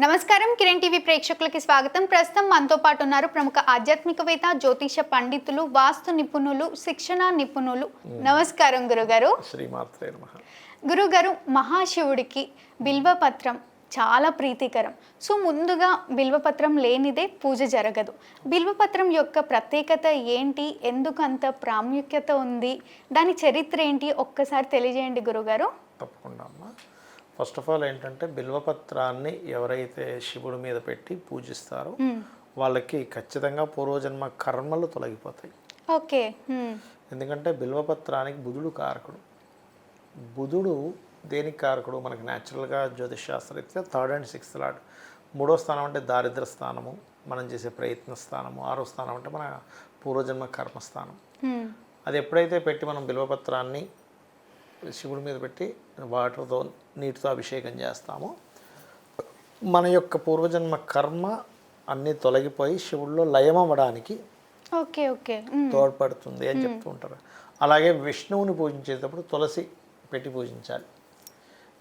నమస్కారం. కిరణ్ టీవీ ప్రేక్షకులకి స్వాగతం. ప్రస్తుతం మనతో పాటు ఉన్నారు ప్రముఖ ఆధ్యాత్మికవేత్త జ్యోతిష పండితులు వాస్తు నిపుణులు శిక్షణ నిపుణులు. నమస్కారం గురుగారు. గురుగారు మహాశివుడికి బిల్వపత్రం చాలా ప్రీతికరం. సో ముందుగా బిల్వపత్రం లేనిదే పూజ జరగదు. బిల్వపత్రం యొక్క ప్రత్యేకత ఏంటి? ఎందుకు అంత ప్రాముఖ్యత ఉంది? దాని చరిత్ర ఏంటి? ఒక్కసారి తెలియజేయండి గురుగారు. తప్పకుండా అమ్మ. ఫస్ట్ ఆఫ్ ఆల్ ఏంటంటే బిల్వపత్రాన్ని ఎవరైతే శివుడి మీద పెట్టి పూజిస్తారో వాళ్ళకి ఖచ్చితంగా పూర్వజన్మ కర్మలు తొలగిపోతాయి. ఓకే హ్మ్. ఎందుకంటే బిల్వపత్రానికి బుధుడు కారకుడు. బుధుడు దేనికి కారకుడు? మనకి న్యాచురల్గా జ్యోతిష్ శాస్త్రరీత్యా థర్డ్ అండ్ సిక్స్త్ లాడ్ మూడో స్థానం అంటే దారిద్ర స్థానము మనం చేసే ప్రయత్న స్థానము ఆరో స్థానం అంటే మన పూర్వజన్మ కర్మస్థానం హ్మ్. అది ఎప్పుడైతే పెట్టి మనం బిల్వపత్రాన్ని శివుడి మీద పెట్టి వాటర్తో నీటితో అభిషేకం చేస్తామో. మన యొక్క పూర్వజన్మ కర్మ అన్నీ తొలగిపోయి శివుడిలో లయం అవ్వడానికి ఓకే ఓకే. తోడ్పడుతుంది అని చెప్తూ ఉంటారు. అలాగే విష్ణువుని పూజించేటప్పుడు తులసి పెట్టి పూజించాలి.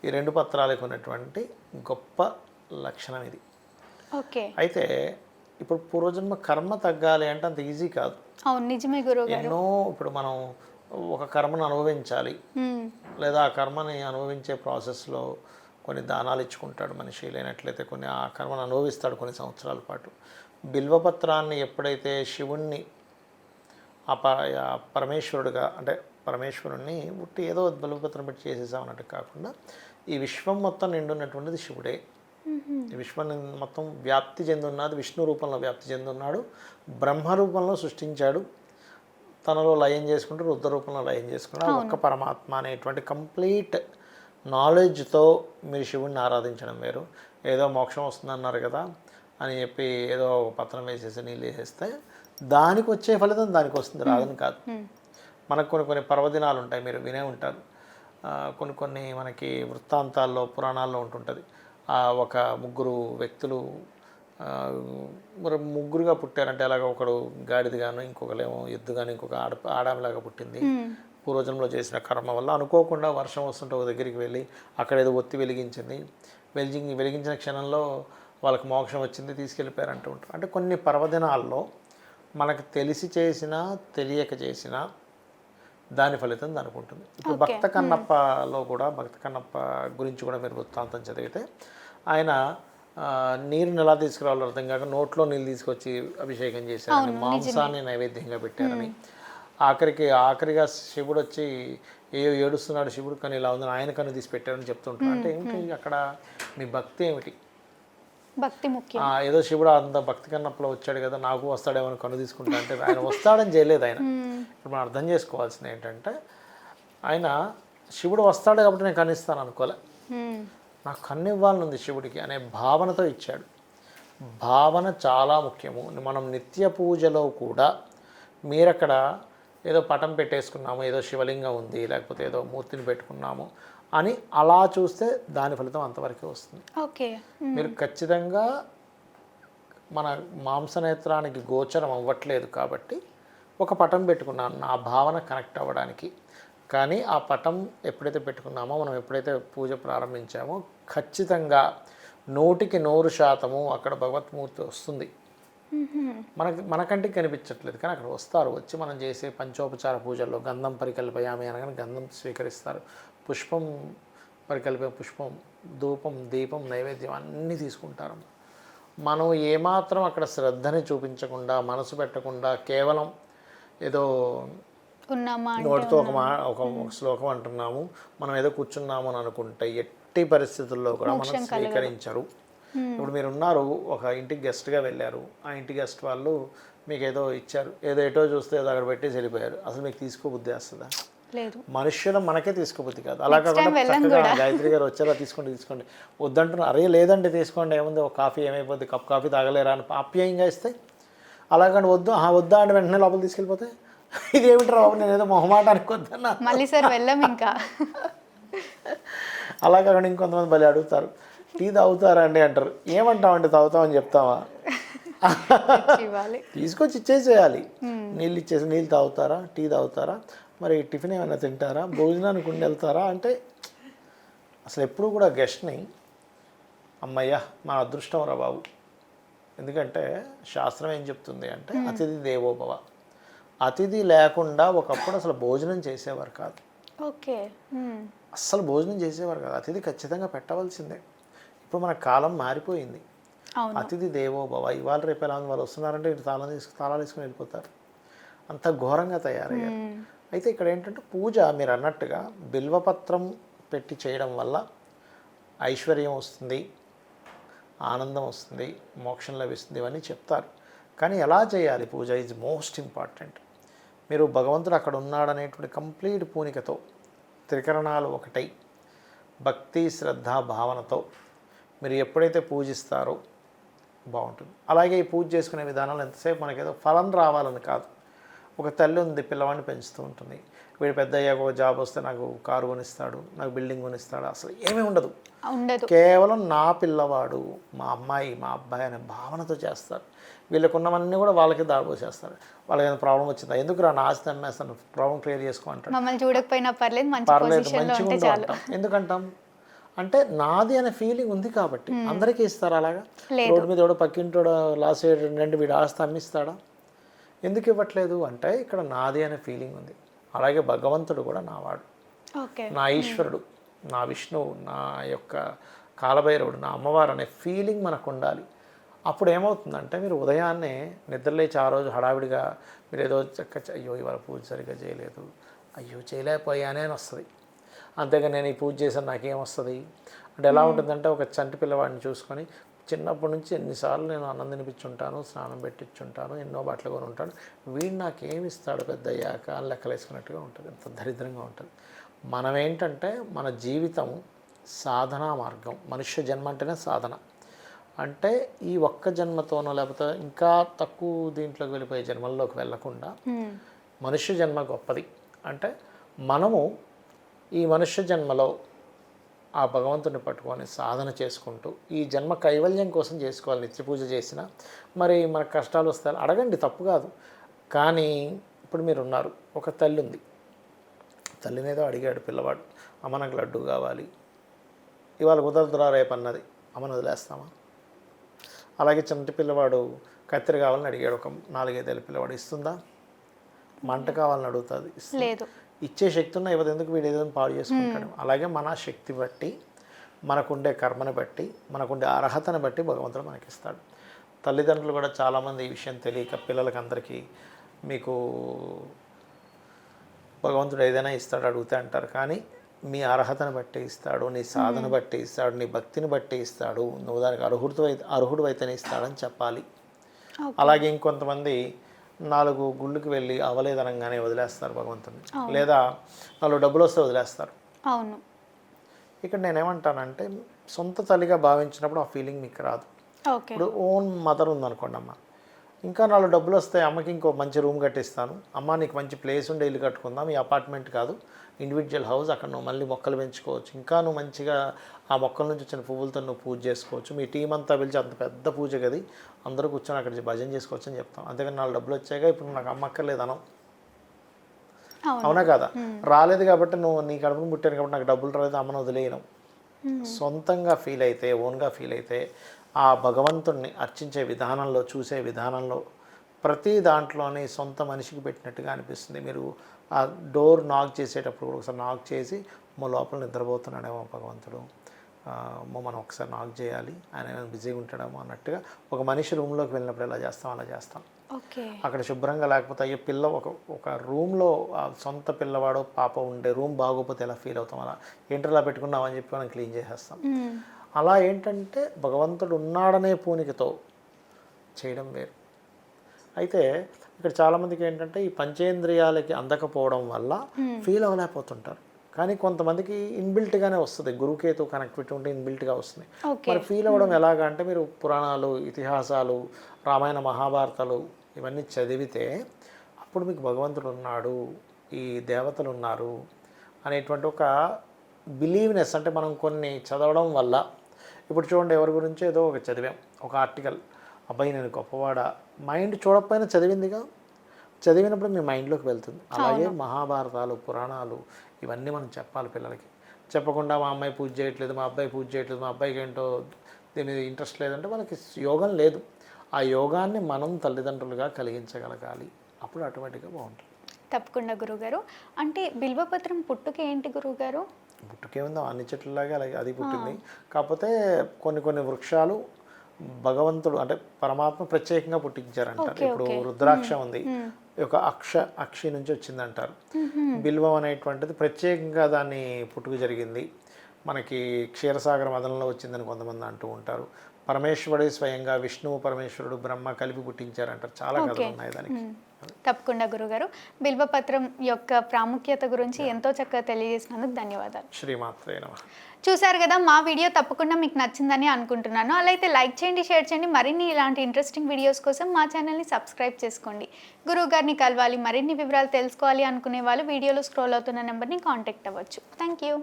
ఈ రెండు పత్రాలకు ఉన్నటువంటి గొప్ప లక్షణం ఇది. ఓకే. అయితే ఇప్పుడు పూర్వజన్మ కర్మ తగ్గాలి అంటే అంత ఈజీ కాదు. అవును నిజమే గురుగారు ఎన్నో ఇప్పుడు మనం ఒక కర్మను అనుభవించాలి. లేదా ఆ కర్మని అనుభవించే ప్రాసెస్లో కొన్ని దానాలు ఇచ్చుకుంటాడు మనిషి. లేనట్లయితే కొన్ని ఆ కర్మను అనుభవిస్తాడు కొన్ని సంవత్సరాల పాటు. బిల్వపత్రాన్ని ఎప్పుడైతే శివుణ్ణి ఆ పరమేశ్వరుడుగా అంటే పరమేశ్వరుణ్ణి ఉట్టి ఏదో బిల్వపత్రం పెట్టి చేసేసామన్నట్టు కాకుండా ఈ విశ్వం మొత్తం నిండున్నటువంటిది శివుడే. ఈ విశ్వాన్ని మొత్తం వ్యాప్తి చెంది ఉన్నది విష్ణు రూపంలో వ్యాప్తి చెంది ఉన్నాడు బ్రహ్మ రూపంలో సృష్టించాడు. తనలో లయం చేసుకుంటూ రుద్ర రూపంలో లయం చేసుకున్నాడు ఒక్క పరమాత్మ అనేటువంటి కంప్లీట్ నాలెడ్జ్తో మీరు శివుణ్ణి ఆరాధించడం వేరు. ఏదో మోక్షం వస్తుందన్నారు కదా అని చెప్పి ఏదో ఒక పత్రం వేసేసి నీళ్ళు వేసేస్తే దానికి వచ్చే ఫలితం దానికి వస్తుంది రాదని కాదు. మనకు కొన్ని కొన్ని పర్వదినాలు ఉంటాయి మీరు వినే ఉంటారు. కొన్ని కొన్ని మనకి వృత్తాంతాల్లో పురాణాల్లో ఉంటుంటుంది. ఆ, ఒక ముగ్గురు వ్యక్తులు మరి ముగ్గురుగా పుట్టారంటే అలాగ ఒకడు గాడిదగాను ఇంకొకరేమో ఎద్దుగాను ఇంకొక ఆడ ఆడామిలాగా పుట్టింది. పూర్వజంలో చేసిన కర్మ వల్ల అనుకోకుండా వర్షం వస్తుంటే ఒక దగ్గరికి వెళ్ళి అక్కడ ఏదో ఒత్తి వెలిగించింది. వెలిగి వెలిగించిన క్షణంలో వాళ్ళకి మోక్షం వచ్చింది తీసుకెళ్ళిపోయారు అంటూ ఉంటారు. అంటే కొన్ని పర్వదినాల్లో మనకు తెలిసి చేసినా తెలియక చేసినా దాని ఫలితం దానికి ఉంటుంది ఇప్పుడు భక్త కన్నప్పలో కూడా భక్త కన్నప్ప గురించి కూడా మీరు వృత్తాంతం చదివితే ఆయన నీరుని ఎలా తీసుకురావాలో అర్థం కాక నోట్లో నీళ్ళు తీసుకొచ్చి అభిషేకం చేశారని మాంసాన్ని నైవేద్యంగా పెట్టారని. ఆఖరికి ఆఖరిగా శివుడు వచ్చి ఏ ఏడుస్తున్నాడు శివుడు కానీ ఇలా ఉందని ఆయన కన్ను తీసి పెట్టారని చెప్తుంటారు. అంటే ఏమిటి అక్కడ మీ భక్తి ఏమిటి? భక్తి ముఖ్యం. ఏదో శివుడు అంత భక్తి కన్నప్పుడు వచ్చాడు కదా నాకు వస్తాడేమో కన్ను తీసుకుంటా అంటే ఆయన వస్తాడని చేయలేదు ఆయన. ఇప్పుడు మనం అర్థం చేసుకోవాల్సింది ఏంటంటే ఆయన శివుడు వస్తాడు కాబట్టి నేను కన్నిస్తాను అనుకోలే. నాకు కన్ను ఇవ్వాలని ఉంది శివుడికి అనే భావనతో ఇచ్చాడు. భావన చాలా ముఖ్యము. మనం నిత్య పూజలో కూడా మీరక్కడ ఏదో పటం పెట్టేసుకున్నాము ఏదో శివలింగం ఉంది లేకపోతే ఏదో మూర్తిని పెట్టుకున్నాము అని అలా చూస్తే దాని ఫలితం అంతవరకే వస్తుంది. ఓకే. మీరు ఖచ్చితంగా మన మాంసనేత్రానికి గోచరం అవ్వట్లేదు కాబట్టి ఒక పటం పెట్టుకున్నాను. నా భావన కనెక్ట్ అవ్వడానికి కానీ ఆ పటం ఎప్పుడైతే పెట్టుకున్నామో మనం ఎప్పుడైతే పూజ ప్రారంభించామో ఖచ్చితంగా నూటికి నూరు శాతము అక్కడ భగవత్మూర్తి వస్తుంది. మనకి మనకంటికి కనిపించట్లేదు కానీ అక్కడ వస్తారు. వచ్చి మనం చేసే పంచోపచార పూజల్లో గంధం పరికల్పయామి అనగానే గంధం స్వీకరిస్తారు. పుష్పం పరికల్పే పుష్పం ధూపం దీపం నైవేద్యం అన్నీ తీసుకుంటారు. మనం ఏమాత్రం అక్కడ శ్రద్ధని చూపించకుండా మనసు పెట్టకుండా కేవలం ఏదో ఉన్నామా నోటితో ఒక మా ఒక శ్లోకం అంటున్నాము. మనం ఏదో కూర్చున్నాము అని అనుకుంటే ఎట్టి పరిస్థితుల్లో కూడా మనం స్వీకరించరు. ఇప్పుడు మీరు ఉన్నారు ఒక ఇంటికి గెస్ట్గా వెళ్ళారు. ఆ ఇంటి గెస్ట్ వాళ్ళు మీకు ఏదో ఇచ్చారు. ఏదో ఎటో చూస్తే ఏదో అక్కడ పెట్టేసి వెళ్ళిపోయారు. అసలు మీకు తీసుకోబుద్ధి వస్తుందా? లేదు. మనుష్యులు మనకే తీసుకోబుద్ధి కాదు. అలా కాకుండా చక్కగా గాయత్రి గారు వచ్చేలా తీసుకోండి తీసుకోండి. వద్దంటున్నారు అరే లేదండి తీసుకోండి ఏముంది? ఒక కాఫీ ఏమైపోద్ది? కప్ కాఫీ తాగలేరా? అని ఆప్యాయంగా ఇస్తే అలాగండి వద్దు. ఆ వద్దా? అంటే వెంటనే లోపల తీసుకెళ్ళిపోతే ఇది ఏమిటి బాబు నేను ఏదో మొహమాటానికి వద్దన్నా మళ్ళీ సార్ వెళ్ళాం ఇంకా. అలా కాకుండా ఇంకొంతమంది భలే అడుగుతారు. టీ తాగుతారా అండి అంటారు. ఏమంటామండి తాగుతామని చెప్తావా? తీసుకొచ్చి ఇచ్చేసేయాలి. నీళ్ళు ఇచ్చేసి నీళ్ళు తాగుతారా టీ తాగుతారా మరి టిఫిన్ ఏమైనా తింటారా భోజనానికి ఉండి వెళ్తారా అంటే అసలు ఎప్పుడు కూడా గెస్ట్ని అమ్మయ్య మా అదృష్టం రా బాబు. ఎందుకంటే శాస్త్రం ఏం చెప్తుంది అంటే అతిథి దేవోభవ. అతిథి లేకుండా ఒకప్పుడు అసలు భోజనం చేసేవారు కాదు. ఓకే. అస్సలు భోజనం చేసేవారు కాదు. అతిథి ఖచ్చితంగా పెట్టవలసిందే. ఇప్పుడు మన కాలం మారిపోయింది. అతిథి దేవోభవ ఇవాళ రేపు ఎలా వాళ్ళు వస్తున్నారంటే ఇటు తాళం తీసుకు తాళాలు తీసుకుని వెళ్ళిపోతారు. అంత ఘోరంగా తయారయ్యారు. అయితే ఇక్కడ ఏంటంటే పూజ మీరు అన్నట్టుగా బిల్వపత్రం పెట్టి చేయడం వల్ల ఐశ్వర్యం వస్తుంది ఆనందం వస్తుంది మోక్షం లభిస్తుంది ఇవన్నీ చెప్తారు. కానీ ఎలా చేయాలి పూజ? ఈజ్ మోస్ట్ ఇంపార్టెంట్ మీరు భగవంతుడు అక్కడ ఉన్నాడనేటువంటి కంప్లీట్ పూనికతో త్రికరణాలు ఒకటై భక్తి శ్రద్ధ భావనతో మీరు ఎప్పుడైతే పూజిస్తారో బాగుంటుంది. అలాగే ఈ పూజ చేసుకునే విధానాలు ఎంతసేపు మనకేదో ఫలం రావాలని కాదు. ఒక తల్లి ఉంది పిల్లవాడిని పెంచుతూ ఉంటుంది. వీడు పెద్ద అయ్యాక ఒక జాబ్ వస్తే నాకు కారు కొనిస్తాడు నాకు బిల్డింగ్ కొనిస్తాడు అసలు ఏమీ ఉండదు. కేవలం నా పిల్లవాడు మా అమ్మాయి మా అబ్బాయి అనే భావనతో చేస్తారు వీళ్ళకు ఉన్నవన్నీ కూడా వాళ్ళకి దాడిపోసేస్తారు వాళ్ళకి ఏదైనా ప్రాబ్లం వచ్చిందా? ఎందుకు రా నా ఆస్తి అమ్మేస్తాను? ప్రాబ్లం క్లియర్ చేసుకో అంటాడు. మమ్మల్ని చూడకపోయినా పర్లేదు మంచి పర్లేదు పొజిషన్లో మంచిగా ఉంటే అంటాం. ఎందుకంటాం? అంటే నాది అనే ఫీలింగ్ ఉంది కాబట్టి అందరికీ ఇస్తారు అలాగా. రోడ్డు మీద ఎవడో పక్కింటోడు లాస్ ఏంటంటే వీడు ఆస్తి అమ్మిస్తాడా? ఎందుకు ఇవ్వట్లేదు? అంటే ఇక్కడ నాది అనే ఫీలింగ్ ఉంది. అలాగే భగవంతుడు కూడా నావాడు. ఓకే. నా ఈశ్వరుడు నా విష్ణువు నా యొక్క కాలభైరవుడు నా అమ్మవారు అనే ఫీలింగ్ మనకు ఉండాలి అప్పుడు ఏమవుతుందంటే మీరు ఉదయాన్నే నిద్రలేచి ఆ రోజు హడావిడిగా మీరు ఏదో చక్క అయ్యో ఇవాళ పూజ సరిగ్గా చేయలేదు అయ్యో చేయలేకపోయానే అని వస్తుంది. అంతేగా నేను ఈ పూజ చేశాను నాకేం వస్తుంది? అంటే ఎలా ఉంటుందంటే ఒక చంటి పిల్లవాడిని చూసుకొని చిన్నప్పటి నుంచి ఎన్నిసార్లు నేను అన్నం తినిపించుంటాను స్నానం పెట్టించుంటాను ఎన్నో బట్టలు కొని ఉంటాను వీడు నాకేమి ఇస్తాడు పెద్ద అయ్యాక లెక్కలేసుకున్నట్టుగా ఉంటుంది. ఎంత దరిద్రంగా ఉంటుంది. మనం ఏంటంటే మన జీవితం సాధనా మార్గం. మనుష్య జన్మ అంటేనే సాధన. అంటే ఈ ఒక్క జన్మతోనో లేకపోతే ఇంకా తక్కువ దీంట్లోకి వెళ్ళిపోయే జన్మల్లోకి వెళ్ళకుండా. మనుష్య జన్మ గొప్పది. అంటే మనము ఈ మనుష్య జన్మలో ఆ భగవంతుని పట్టుకొని సాధన చేసుకుంటూ ఈ జన్మ కైవల్యం కోసం చేసుకోవాలి నిత్య పూజ చేసిన. మరి మనకు కష్టాలు వస్తాయి అడగండి తప్పు కాదు. కానీ ఇప్పుడు మీరు ఉన్నారు ఒక తల్లి ఉంది తల్లినేదో అడిగాడు పిల్లవాడు అమ్మ నాకు లడ్డు కావాలి. ఇవాళ కుదరదురా రేపు అన్నది అమ్మను వదిలేస్తామా? అలాగే చిన్నటి పిల్లవాడు కత్తిరి కావాలని అడిగాడు ఒక నాలుగైదేళ్ళ పిల్లవాడు ఇస్తుందా? మంట కావాలని అడుగుతుంది లేదు. ఇచ్చే శక్తి ఉన్న ఇవ్వదు. ఎందుకు? వీడు ఏదైనా పాడు చేసుకుంటాడు. అలాగే మన శక్తి బట్టి మనకుండే కర్మని బట్టి మనకుండే అర్హతను బట్టి భగవంతుడు మనకి ఇస్తాడు తల్లిదండ్రులు కూడా చాలామంది ఈ విషయం తెలియక పిల్లలకి అందరికీ మీకు భగవంతుడు ఏదైనా ఇస్తాడు అడిగితే అంటారు. కానీ మీ అర్హతను బట్టి ఇస్తాడు నీ సాధన బట్టి ఇస్తాడు నీ భక్తిని బట్టి ఇస్తాడు. నువ్వు దానికి అర్హుడు అర్హుడు అయితేనే ఇస్తాడని చెప్పాలి. అలాగే ఇంకొంతమంది నాలుగు గుళ్ళకి వెళ్ళి అవలేదనంగానే వదిలేస్తారు భగవంతుని లేదా నాలుగు డబ్బులు వస్తే వదిలేస్తారు. అవును. ఇక్కడ నేనేమంటానంటే సొంత తల్లిగా భావించినప్పుడు ఆ ఫీలింగ్ మీకు రాదు. ఇప్పుడు ఓన్ మదర్ ఉందనుకోండి అమ్మ ఇంకా నాలుగు డబ్బులు వస్తాయి. అమ్మకి ఇంకో మంచి రూమ్ కట్టిస్తాను. అమ్మ నీకు మంచి ప్లేస్ ఉండే ఇల్లు కట్టుకుందాం. ఈ అపార్ట్మెంట్ కాదు. ఇండివిజువల్ హౌస్ అక్కడ నువ్వు మళ్ళీ మొక్కలు పెంచుకోవచ్చు. ఇంకా నువ్వు మంచిగా ఆ మొక్కల నుంచి వచ్చిన పువ్వులతో నువ్వు పూజ చేసుకోవచ్చు. మీ టీం అంతా పిలిచి అంత పెద్ద పూజ గది. అందరూ కూర్చొని అక్కడ భజన చేసుకోవచ్చు అని చెప్తాం. అంతేగాని నాలుగు డబ్బులు వచ్చాక ఇప్పుడు నాకు అమ్మ అక్కర్లేదు అనం. అవును. అవునా కదా? రాలేదు కాబట్టి నువ్వు నీ కడుపును పుట్టాను కాబట్టి నాకు డబ్బులు రాలేదు. అమ్మను వదిలేయను. సొంతంగా ఫీల్ అయితే ఓన్గా ఫీల్ అయితే ఆ భగవంతుణ్ణి అర్చించే విధానంలో చూసే విధానంలో ప్రతి దాంట్లోని సొంత మనిషికి పెట్టినట్టుగా అనిపిస్తుంది. మీరు ఆ డోర్ నాక్ చేసేటప్పుడు కూడా ఒకసారి నాక్ చేసి మా లోపల నిద్రపోతున్నాడేమో భగవంతుడు. మనం ఒకసారి నాక్ చేయాలి. ఆయన ఏమైనా బిజీగా ఉంటాడేమో అన్నట్టుగా ఒక మనిషి రూమ్లోకి వెళ్ళినప్పుడు ఎలా చేస్తాం అలా చేస్తాం. అక్కడ శుభ్రంగా లేకపోతే అయ్యో పిల్ల ఒక ఒక రూమ్లో సొంత పిల్లవాడో పాప ఉండే రూమ్ బాగోపోతే ఎలా ఫీల్ అవుతాం అలా. ఏంటలా పెట్టుకున్నామని చెప్పి మనం క్లీన్ చేసేస్తాం. అలా ఏంటంటే భగవంతుడు ఉన్నాడనే పూనికతో చేయడం వేరు. అయితే ఇక్కడ చాలామందికి ఏంటంటే ఈ పంచేంద్రియాలకి అందకపోవడం వల్ల ఫీల్ అవ్వలేకపోతుంటారు. కానీ కొంతమందికి ఇన్బిల్ట్గానే వస్తుంది. గురుకేతు కనెక్టివిటీ ఉంటే ఇన్బిల్ట్గా వస్తుంది. మరి ఫీల్ అవ్వడం ఎలాగా అంటే మీరు పురాణాలు ఇతిహాసాలు రామాయణ మహాభారతాలు ఇవన్నీ చదివితే అప్పుడు మీకు భగవంతుడు ఉన్నాడు ఈ దేవతలు ఉన్నారు అనేటువంటి ఒక బిలీవ్నెస్ అంటే మనం కొన్ని చదవడం వల్ల ఇప్పుడు చూడండి ఎవరి గురించి ఏదో ఒక చదివాం ఒక ఆర్టికల్ అబ్బాయి నేను గొప్పవాడా? మైండ్ చూడకపోయినా చదివిందిగా చదివినప్పుడు మీ మైండ్లోకి వెళ్తుంది. అలాగే మహాభారతాలు పురాణాలు ఇవన్నీ మనం చెప్పాలి పిల్లలకి. చెప్పకుండా మా అమ్మాయి పూజ చేయట్లేదు మా అబ్బాయి పూజ చేయట్లేదు మా అబ్బాయికి ఏంటో దీని మీద ఇంట్రెస్ట్ లేదంటే వాళ్ళకి యోగం లేదు. ఆ యోగాన్ని మనం తల్లిదండ్రులుగా కలిగించగలగాలి. అప్పుడు ఆటోమేటిక్గా బాగుంటుంది. తప్పకుండా గురుగారు అంటే బిల్వపత్రం పుట్టుక ఏంటి గురుగారు పుట్టుకేముందో అన్ని చెట్లలాగే అలాగే అది పుట్టింది. కాకపోతే కొన్ని కొన్ని వృక్షాలు భగవంతుడు అంటే పరమాత్మ ప్రత్యేకంగా పుట్టించారంటారు ఇప్పుడు రుద్రాక్ష ఉంది. యొక్క అక్ష అక్షి నుంచి వచ్చిందంటారు. బిల్వం అనేటువంటిది ప్రత్యేకంగా దాన్ని పుట్టుక జరిగింది. మనకి క్షీరసాగర మదనంలో వచ్చిందని కొంతమంది అంటూ ఉంటారు. పరమేశ్వరుడే స్వయంగా విష్ణువు పరమేశ్వరుడు బ్రహ్మ కలిపి పుట్టించారంటారు. చాలా కథలు ఉన్నాయి దానికి. తప్పకుండా గురుగారు. బిల్వపత్రం యొక్క ప్రాముఖ్యత గురించి ఎంతో చక్కగా తెలియజేసినందుకు ధన్యవాదాలు. శ్రీమాత్రే నమ. చూశారు కదా మా వీడియో తప్పకుండా మీకు నచ్చిందని అనుకుంటున్నాను. అలా అయితే లైక్ చేయండి షేర్ చేయండి. మరిన్ని ఇలాంటి ఇంట్రెస్టింగ్ వీడియోస్ కోసం మా ఛానల్ని సబ్స్క్రైబ్ చేసుకోండి. గురువు గారిని కలవాలి మరిన్ని వివరాలు తెలుసుకోవాలి అనుకునే వాళ్ళు వీడియోలో స్క్రోల్ అవుతున్న నెంబర్ని కాంటాక్ట్ అవ్వచ్చు. Thank you